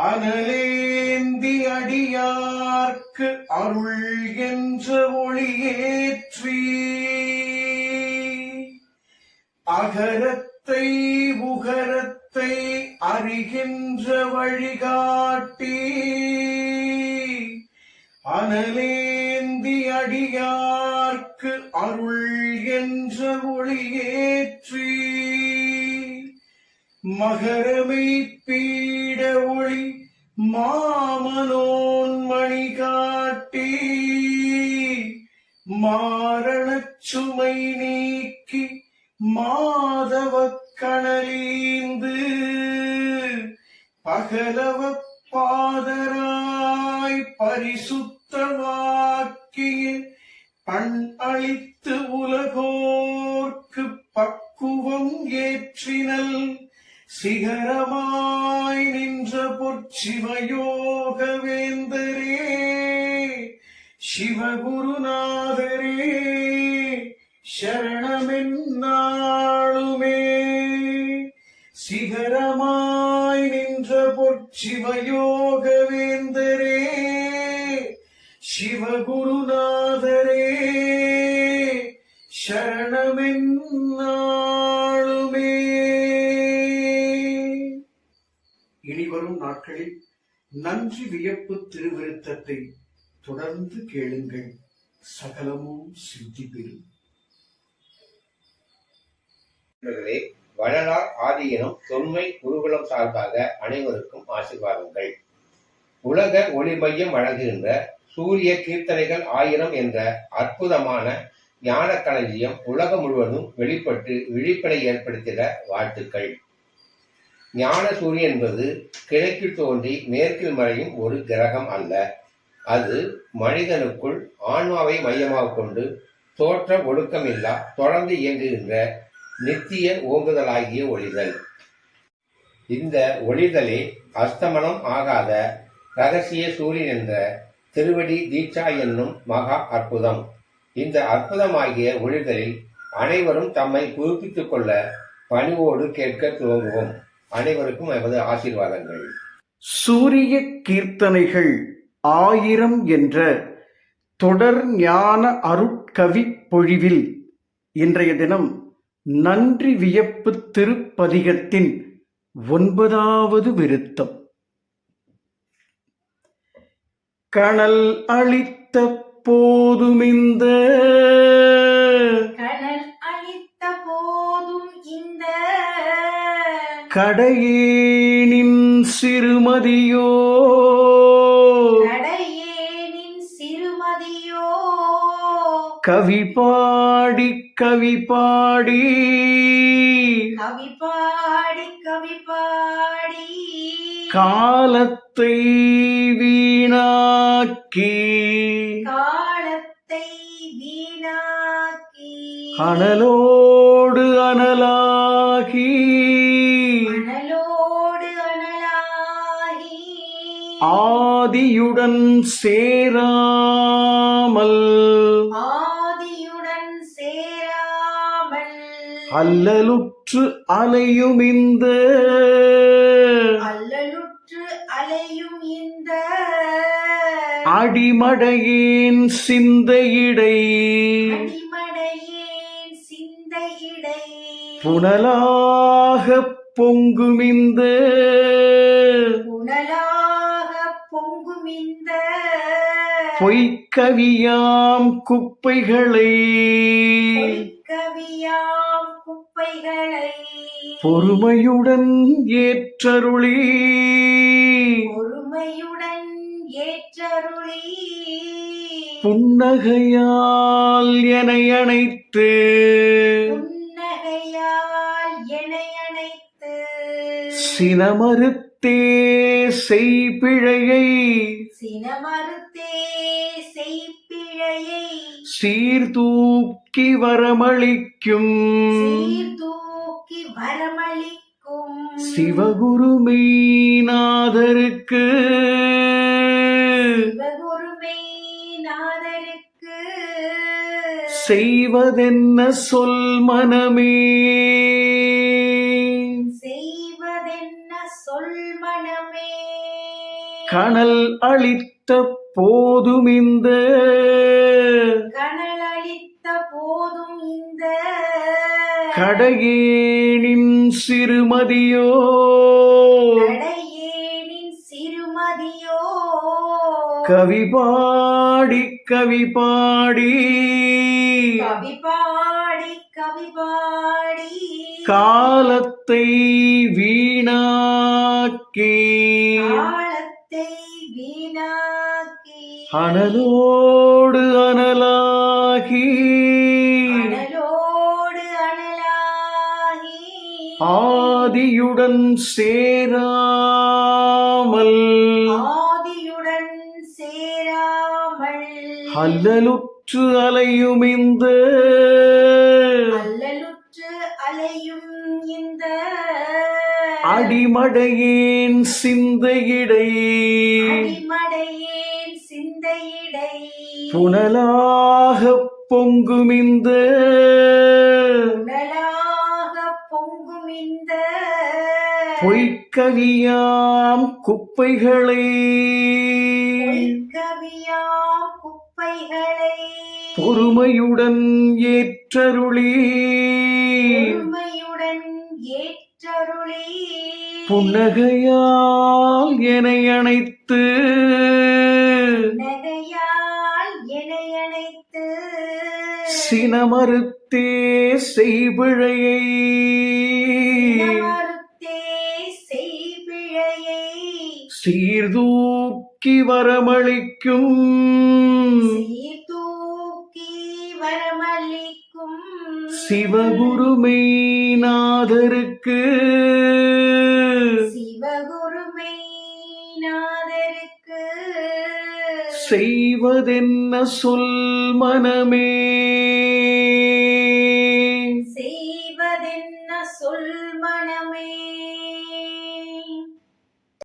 அனலேந்தி அடியார்க்கு அருள் என்ற ஒளியேற்றி அகரத்தை உகரத்தை அறிகின்ற வழிகாட்டி அனலேந்தி அடியார்க்கு அருள் என்ற ஒளியேற்றி மகரமை பீட ஒளி மாமனோன் மணி காட்டி மாரணச் சுமை நீக்கி மாதவ கணலீந்து பகலவ பாதராய் பரிசுத்த வாக்கிய பண் அழித்து உலகோர்க்கு பக்குவம் ஏற்றினல். சிகரமாய் நின்ற பொற்சிவயோக வேந்தரே சிவகுருநாதரே சரணமென்னாளுமே. சிகரமாய் நின்ற பொற்சிவயோக வேந்தரே சிவகுருநாதரே சரணமென்னாளுமே. நாட்களில் நன்றி வியப்பு திருவிருத்தத்தை தொடர்ந்து கேளுங்கள். சகலமும் சித்தி பெறும். வள்ளலார் ஆதியினும் தொன்மை குருகுலம் சார்பாக அனைவருக்கும் ஆசீர்வாதங்கள். உலக ஒளி மையம் வழங்குகின்ற சூரிய கீர்த்தனைகள் ஆயிரம் என்ற அற்புதமான ஞான களஞ்சியம் உலகம் முழுவதும் வெளிப்பட்டு விழிப்படை ஏற்படுத்திட வாழ்த்துக்கள். ஞான சூரியன் என்பது கிழக்கில் தோன்றி மேற்கில் மறையும் ஒரு கிரகம் அல்ல. அது மனிதனுக்குள் ஆன்மாவை மையமாக கொண்டு தோற்ற ஒடுக்கமில்லா தொடர்ந்து இயங்குகின்ற நித்திய ஓங்குதலாகிய ஒளிதல். இந்த ஒளிதலே அஸ்தமனம் ஆகாத ரகசிய சூரியன் என்ற திருவடி தீட்சா என்னும் மகா அற்புதம். இந்த அற்புதமாகிய ஒளிதலில் அனைவரும் தம்மை புதுப்பித்துக் கொள்ள பணிவோடு கேட்க துவங்குவோம். அனைவருக்கும் எமது ஆசீர்வாதங்கள். சூரிய கீர்த்தனைகள் ஆயிரம் என்ற தொடர் ஞான அருட்கவி பொழிவில் இன்றைய தினம் நன்றி வியப்பு திருப்பதிகத்தின் ஒன்பதாவது விருத்தம். கணல் அளித்த போதுமிந்த கடையேனின் சிறுமதியோ. கடையேனின் சிறுமதியோ. கவி பாடி கவி பாடி. கவி பாடி கவி பாடி. காலத்தை வீணாக்கி. காலத்தை வீணாக்கி. அனலோடு அனலாகி. ஆதியுடன் சேராமல் ஆதியுடன் சேராமல் அல்லலுற்று அலையும் இந்த அல்லலுற்று அலையும் இந்த அடிமடையேன் சிந்தையிடை அடிமடையேன் சிந்தையிடை புனலாக பொங்கும் பொய்க்கவியாம் குப்பைகளை. பொய்க்கவியாம் குப்பைகளை. பொறுமையுடன் ஏற்றருளி. பொறுமையுடன் ஏற்றருளி. புன்னகையால் என அணைத்து. புன்னகையால் என்னை அணைத்து. சினமறுத்தே செய்பிழையை சினமறுத்தே செய்பிழையை சீர்தூக்கி வரமளிக்கும். சீர்தூக்கி வரமளிக்கும். சிவகுரு மெய்நாதருக்கு செய்வதென்ன சொல் மனமே? கனல் அளித்த போதும் இந்த. கனல் அளித்த போதும் இந்த. கடையேனின் சிறுமதியோ. கவி பாடி கவி பாடி. கவி பாடி கவி பாடி. காலத்தை வீணாக்கி. காலத்தை வீணாக்கி. அனலோடு அனலாகி. அனலோடு அனலாகி. ஆதியுடன் சேராமல் அல்லலுற்று அலையும் இந்த அல்லலுற்று அலையும் இந்த அடிமடையேன் சிந்தையிடை. அடிமடையேன் சிந்தையிடை. புனலாக பொங்கும் இந்த உடலாக பொங்கும் இந்த பொய்க்கவியாம் குப்பைகளை. குப்பைகளை பொறுமையுடன் ஏற்றருளி. ஏற்றருளி. புன்னகையால் என அணைத்து. சினமறுத்தே செய்பிழையை. நமர்த்தே சீர்தூக்கி வரமளிக்கும். சீர்தூக்கி வரமளிக்கும். சிவகுருமை நாதருக்கு செய்வதென்ன சொல் மனமே?